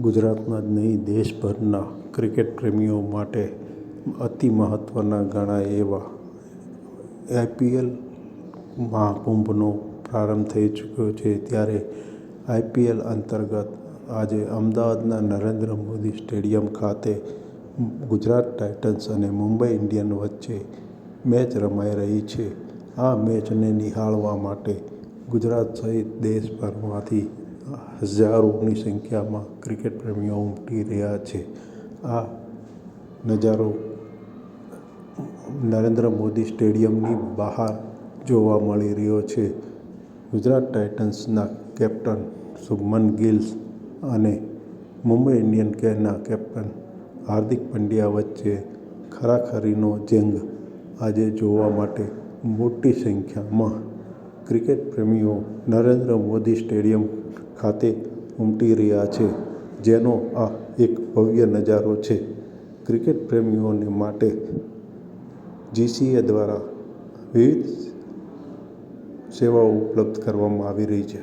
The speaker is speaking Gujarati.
ગુજરાતના જ નહીં, દેશભરના ક્રિકેટ પ્રેમીઓ માટે અતિ મહત્ત્વના ગણાય એવા આઈપીએલ મહાકુંભનો પ્રારંભ થઈ ચૂક્યો છે. ત્યારે આઈપીએલ અંતર્ગત આજે અમદાવાદના નરેન્દ્ર મોદી સ્ટેડિયમ ખાતે ગુજરાત ટાઇટન્સ અને મુંબઈ ઇન્ડિયન વચ્ચે મેચ રમાઈ રહી છે. આ મેચને નિહાળવા માટે ગુજરાત સહિત દેશભરમાંથી હજારોની સંખ્યામાં ક્રિકેટ પ્રેમીઓ ઉમટી રહ્યા છે. આ નજારો નરેન્દ્ર મોદી સ્ટેડિયમની બહાર જોવા મળી રહ્યો છે. ગુજરાત ટાઇટન્સના કેપ્ટન શુભમન ગિલ અને મુંબઈ ઇન્ડિયન કેરના કેપ્ટન હાર્દિક પંડ્યા વચ્ચે ખરાખરીનો જંગ આજે જોવા માટે મોટી સંખ્યામાં ક્રિકેટ પ્રેમીઓ નરેન્દ્ર મોદી સ્ટેડિયમ ખાતે ઉમટી રહ્યા છે, જેનો આ એક ભવ્ય નજારો છે. ક્રિકેટ પ્રેમીઓને માટે જીસીએ દ્વારા વિવિધ સેવાઓ ઉપલબ્ધ કરવામાં આવી રહી છે.